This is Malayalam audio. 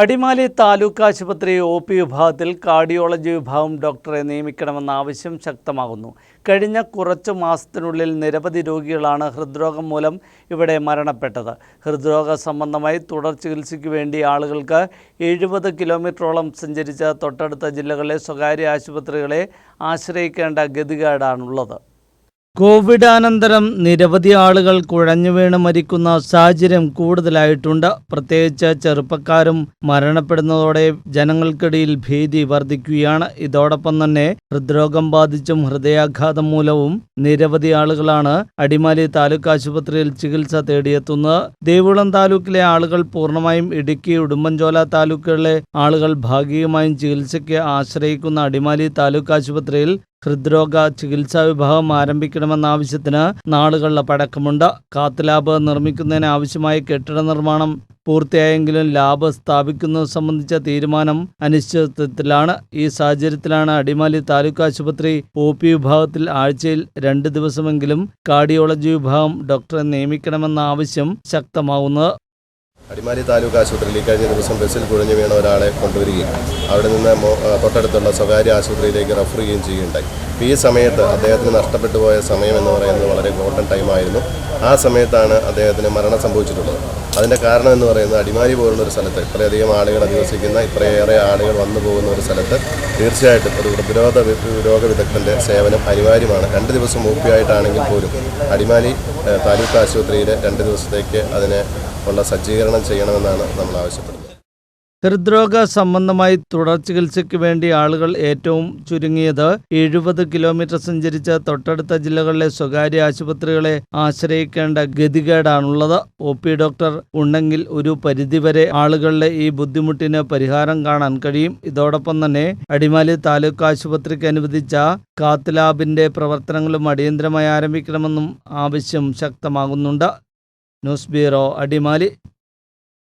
അടിമാലി താലൂക്ക് ആശുപത്രി ഒ പി വിഭാഗത്തിൽ കാർഡിയോളജി വിഭാഗം ഡോക്ടറെ നിയമിക്കണമെന്ന ആവശ്യം ശക്തമാകുന്നു. കഴിഞ്ഞ കുറച്ചു മാസത്തിനുള്ളിൽ നിരവധി രോഗികളാണ് ഹൃദ്രോഗം മൂലം ഇവിടെ മരണപ്പെട്ടത്. ഹൃദ്രോഗ സംബന്ധമായി തുടർ ചികിത്സയ്ക്ക് വേണ്ടി ആളുകൾക്ക് എഴുപത് കിലോമീറ്ററോളം സഞ്ചരിച്ച തൊട്ടടുത്ത ജില്ലകളിലെ സ്വകാര്യ ആശുപത്രികളെ ആശ്രയിക്കേണ്ട ഗതികേടാണുള്ളത്. കോവിഡാനന്തരം നിരവധി ആളുകൾ കുഴഞ്ഞു വീണ് മരിക്കുന്ന സാഹചര്യം കൂടുതലായിട്ടുണ്ട്. പ്രത്യേകിച്ച് ചെറുപ്പക്കാരും മരണപ്പെടുന്നതോടെ ജനങ്ങൾക്കിടയിൽ ഭീതി വർദ്ധിക്കുകയാണ് ഇതോടൊപ്പം തന്നെ ഹൃദ്രോഗം ബാധിച്ചും ഹൃദയാഘാതം മൂലവും നിരവധി ആളുകളാണ് അടിമാലി താലൂക്ക് ആശുപത്രിയിൽ ചികിത്സ തേടിയെത്തുന്നത്. ദേവികുളം താലൂക്കിലെ ആളുകൾ പൂർണമായും ഇടുക്കി ഉടുമ്പൻചോല താലൂക്കുകളിലെ ആളുകൾ ഭാഗികമായും ചികിത്സയ്ക്ക് ആശ്രയിക്കുന്ന അടിമാലി താലൂക്ക് ആശുപത്രിയിൽ ഹൃദ്രോഗ ചികിത്സാ വിഭാഗം ആരംഭിക്കണമെന്ന ആവശ്യത്തിന് നാളുകളുടെ പഴക്കമുണ്ട്. കാത്ത് ലാബ് നിർമ്മിക്കുന്നതിന് ആവശ്യമായ കെട്ടിട നിർമ്മാണം പൂർത്തിയായെങ്കിലും ലാബ് സ്ഥാപിക്കുന്നത് സംബന്ധിച്ച തീരുമാനം അനിശ്ചിതത്വത്തിലാണ്. ഈ സാഹചര്യത്തിലാണ് അടിമാലി താലൂക്ക് ആശുപത്രി ഒ പി വിഭാഗത്തിൽ ആഴ്ചയിൽ രണ്ട് ദിവസമെങ്കിലും കാർഡിയോളജി വിഭാഗം ഡോക്ടറെ നിയമിക്കണമെന്ന ആവശ്യം ശക്തമാവുന്നത്. അടിമാലി താലൂക്ക് ആശുപത്രിയിൽ കഴിഞ്ഞ ദിവസം ബസ്സിൽ കുഴഞ്ഞു വീണ ഒരാളെ കൊണ്ടുവരികയും അവിടെ നിന്ന് തൊട്ടടുത്തുള്ള സ്വകാര്യ ആശുപത്രിയിലേക്ക് റഫർ ചെയ്യുകയും ചെയ്യുകയുണ്ടായി. അപ്പോൾ ഈ സമയത്ത് അദ്ദേഹത്തിന് നഷ്ടപ്പെട്ടു പോയ സമയം എന്ന് പറയുന്നത് വളരെ ഗോൾഡൻ ടൈമായിരുന്നു ആ സമയത്താണ് അദ്ദേഹത്തിന് മരണം സംഭവിച്ചിട്ടുള്ളത്. അതിന്റെ കാരണം എന്ന് പറയുന്നത് അടിമാലി പോലുള്ള ഒരു സ്ഥലത്ത് ഇത്രയധികം ആളുകൾ അധിവസിക്കുന്ന ഇത്രയേറെ ആളുകൾ വന്നു പോകുന്ന ഒരു സ്ഥലത്ത് തീർച്ചയായിട്ടും ഒരു പ്രതിരോധ രോഗവിദഗ്ധന്റെ സേവനം അനിവാര്യമാണ്. രണ്ട് ദിവസം മൂപ്പിയായിട്ടാണെങ്കിൽ പോലും അടിമാലി താലൂക്ക് ആശുപത്രിയിൽ രണ്ട് ദിവസത്തേക്ക് അതിനെ ഉള്ള സജ്ജീകരണം ചെയ്യണമെന്നാണ് നമ്മൾ ആവശ്യപ്പെടുന്നത്. ഹൃദ്രോഗ സംബന്ധമായി തുടർ ചികിത്സയ്ക്ക് വേണ്ടി ആളുകൾ ഏറ്റവും ചുരുങ്ങിയത് എഴുപത് കിലോമീറ്റർ സഞ്ചരിച്ച തൊട്ടടുത്ത ജില്ലകളിലെ സ്വകാര്യ ആശുപത്രികളെ ആശ്രയിക്കേണ്ട ഗതികേടാണുള്ളത്. ഒ. പി. ഡോക്ടർ ഉണ്ടെങ്കിൽ ഒരു പരിധിവരെ ആളുകളുടെ ഈ ബുദ്ധിമുട്ടിന് പരിഹാരം കാണാൻ കഴിയും. ഇതോടൊപ്പം തന്നെ അടിമാലി താലൂക്ക് ആശുപത്രിക്ക് അനുവദിച്ച കാത്ത് ലാബിന്റെ പ്രവർത്തനങ്ങളും അടിയന്തരമായി ആരംഭിക്കണമെന്നും ആവശ്യം ശക്തമാകുന്നുണ്ട്. News bureau Adimali.